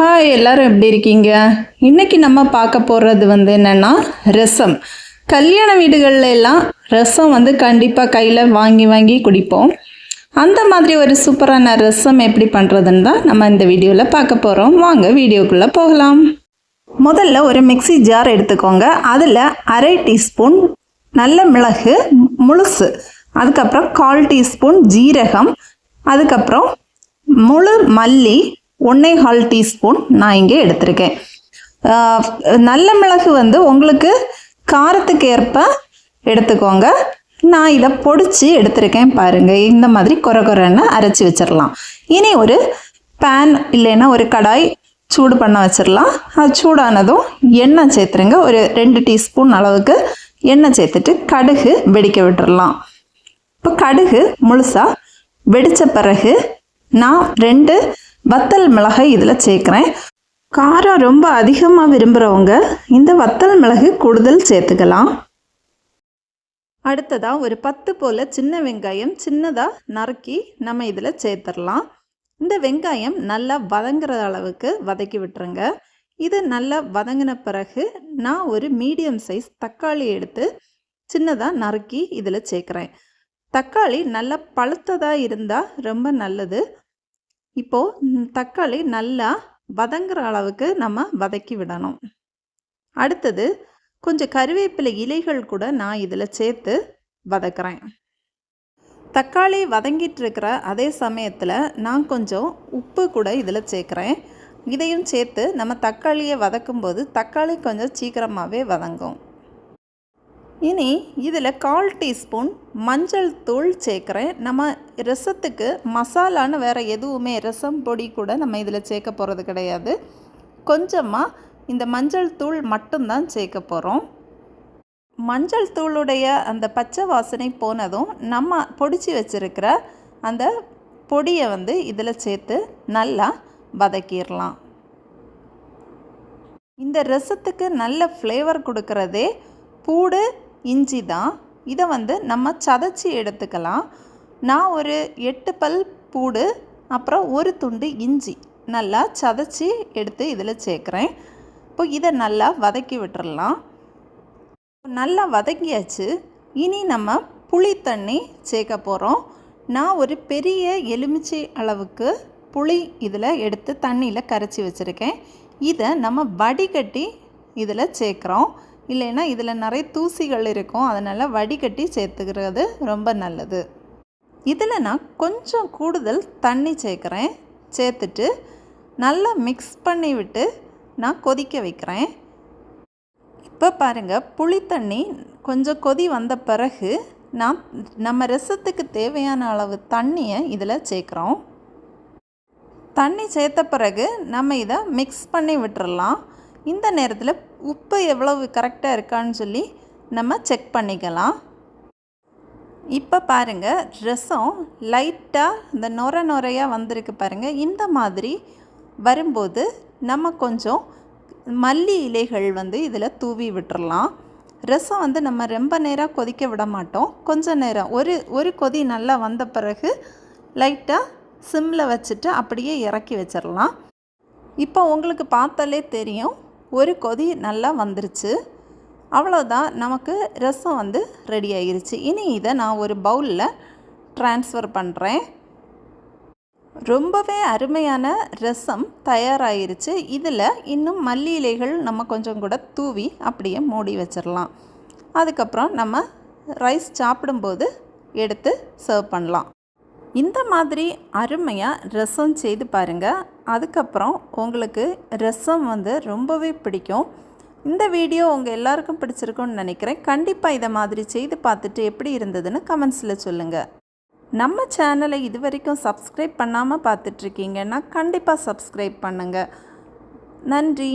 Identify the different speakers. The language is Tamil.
Speaker 1: ஹாய் எல்லாரும் எப்படி இருக்கீங்க? இன்னைக்கு நம்ம பார்க்க போகிறது வந்து என்னென்னா ரசம். கல்யாண வீடுகளில் எல்லாம் ரசம் வந்து கண்டிப்பாக கையில் வாங்கி வாங்கி குடிப்போம். அந்த மாதிரி ஒரு சூப்பரான ரசம் எப்படி பண்ணுறதுன்னு தான் நம்ம இந்த வீடியோவில் பார்க்க போகிறோம் வாங்க வீடியோக்குள்ளே போகலாம். முதல்ல ஒரு மிக்ஸி ஜார் எடுத்துக்கோங்க. அதில் அரை டீஸ்பூன் நல்ல மிளகு முழுசு. அதுக்கப்புறம் கால் டீஸ்பூன் ஜீரகம். அதுக்கப்புறம் முழு மல்லி ஒன்றே ஹால் டீஸ்பூன் நான் இங்கே எடுத்திருக்கேன். நல்ல மிளகு வந்து உங்களுக்கு காரத்துக்கு ஏற்ப எடுத்துக்கோங்க. நான் இதை பொடிச்சு எடுத்திருக்கேன் பாருங்கள் இந்த மாதிரி கொர குறைன்னு அரைச்சி வச்சிடலாம் இனி ஒரு பேன் இல்லைன்னா ஒரு கடாய் சூடு பண்ண வச்சிடலாம் அது சூடானதும் எண்ணெய் சேர்த்துருங்க. ஒரு ரெண்டு டீஸ்பூன் அளவுக்கு எண்ணெய் சேர்த்துட்டு கடுகு வெடிக்க விட்டுறலாம் இப்போ கடுகு முழுசாக வெடித்த பிறகு நான் ரெண்டு வத்தல் மிளகை இதில் சேர்க்குறேன். காரம் ரொம்ப அதிகமாக விரும்புகிறவங்க இந்த வத்தல் மிளகு கூடுதல் சேர்த்துக்கலாம். அடுத்ததாக ஒரு பத்து போல் சின்ன வெங்காயம் சின்னதாக நறுக்கி நம்ம இதில் சேர்த்துடலாம். இந்த வெங்காயம் நல்லா வதங்குற அளவுக்கு வதக்கி விட்டுருங்க. இது நல்லா வதங்கின பிறகு நான் ஒரு மீடியம் சைஸ் தக்காளி எடுத்து சின்னதாக நறுக்கி இதில் சேர்க்குறேன். தக்காளி நல்லா பழுத்ததாக இருந்தால் ரொம்ப நல்லது. இப்போது தக்காளி நல்லா வதங்குற அளவுக்கு நம்ம வதக்கி விடணும். அடுத்தது கொஞ்சம் கருவேப்பிலை இலைகள் கூட நான் இதில் சேர்த்து வதக்குறேன். தக்காளி வதங்கிட்டு இருக்கிற அதே சமயத்தில் நான் கொஞ்சம் உப்பு கூட இதில் சேர்க்குறேன். இதையும் சேர்த்து நம்ம தக்காளியை வதக்கும்போது தக்காளி கொஞ்சம் சீக்கிரமாகவே வதங்கும். இனி இதில் கால் டீஸ்பூன் மஞ்சள் தூள் சேர்க்குறேன். நம்ம ரசத்துக்கு மசாலான்னு வேறு எதுவுமே ரசம் பொடி கூட நம்ம இதில் சேர்க்க போகிறது கிடையாது. கொஞ்சமாக இந்த மஞ்சள் தூள் மட்டும்தான் சேர்க்க போகிறோம் மஞ்சள் தூளுடைய அந்த பச்சை வாசனை போனதும் நம்ம பொடிச்சு வச்சுருக்கிற அந்த பொடியை வந்து இதில் சேர்த்து நல்லா வதக்கிடலாம். இந்த ரசத்துக்கு நல்ல ஃப்ளேவர் கொடுக்கறதே பூடு இஞ்சி தான். இதை வந்து நம்ம சதைச்சி எடுத்துக்கலாம். நான் ஒரு எட்டு பல் பூடு அப்புறம் ஒரு துண்டு இஞ்சி நல்லா சதைச்சி எடுத்து இதில் சேர்க்குறேன். இப்போ இதை நல்லா வதக்கி விட்டுறலாம். நல்லா வதக்கியாச்சு இனி நம்ம புளி தண்ணி சேர்க்க போகிறோம் நான் ஒரு பெரிய எலுமிச்சை அளவுக்கு புளி இதில் எடுத்து தண்ணியில் கரைச்சி வச்சுருக்கேன். இதை நம்ம வடிகட்டி இதில் சேர்க்குறோம். இல்லைன்னா இதில் நிறைய தூசிகள் இருக்கும். அதனால் வடிகட்டி சேர்த்துக்கிறது ரொம்ப நல்லது. இதில் நான் கொஞ்சம் கூடுதல் தண்ணி சேர்க்குறேன். சேர்த்துட்டு நல்லா மிக்ஸ் பண்ணி விட்டு நான் கொதிக்க வைக்கிறேன். இப்போ பாருங்கள் புளி தண்ணி கொஞ்சம் கொதி வந்த பிறகு நான் நம்ம ரசத்துக்கு தேவையான அளவு தண்ணியை இதில் சேர்க்குறோம். தண்ணி சேர்த்த பிறகு நம்ம இதை மிக்ஸ் பண்ணி விட்டுறலாம். இந்த நேரத்தில் உப்பு எவ்வளவு கரெக்டாக இருக்கான்னு சொல்லி நம்ம செக் பண்ணிக்கலாம். இப்போ பாருங்கள் ரசம் லைட்டாக இந்த நொர நொறையாக வந்திருக்கு பாருங்கள் இந்த மாதிரி வரும்போது நம்ம கொஞ்சம் மல்லி இலைகள் வந்து இதில் தூவி விட்டுறலாம். ரசம் வந்து நம்ம ரொம்ப நேரம் கொதிக்க விட மாட்டோம். கொஞ்சம் நேரம் ஒரு ஒரு கொதி நல்லா வந்த பிறகு லைட்டாக சிம்மில் வச்சுட்டு அப்படியே இறக்கி வச்சிடலாம் இப்போ உங்களுக்கு பார்த்தாலே தெரியும் ஒரு கொதி நல்லா வந்துருச்சு. அவ்வளோதான் நமக்கு ரசம் வந்து ரெடி ஆகிருச்சு. இனி இதை நான் ஒரு பவுலில் ட்ரான்ஸ்ஃபர் பண்ணுறேன் ரொம்பவே அருமையான ரசம் தயாராகிருச்சு. இதில் இன்னும் மல்லி இலைகள் நம்ம கொஞ்சம் கூட தூவி அப்படியே மூடி வச்சிடலாம். அதுக்கப்புறம் நம்ம ரைஸ் சாப்பிடும்போது எடுத்து சர்வ் பண்ணலாம். இந்த மாதிரி அருமையாக ரசம் செய்து பாருங்கள் அதுக்கப்புறம் உங்களுக்கு ரசம் வந்து ரொம்பவே பிடிக்கும். இந்த வீடியோ உங்கள் எல்லாருக்கும் பிடிச்சிருக்கும்னு நினைக்கிறேன். கண்டிப்பாக இதை மாதிரி செய்து பார்த்துட்டு எப்படி இருந்ததுன்னு கமெண்ட்ஸில் சொல்லுங்கள் நம்ம சேனலை இது வரைக்கும் சப்ஸ்கிரைப் பண்ணாமல் பார்த்துட்ருக்கீங்கன்னா கண்டிப்பாக சப்ஸ்கிரைப் பண்ணுங்கள் நன்றி.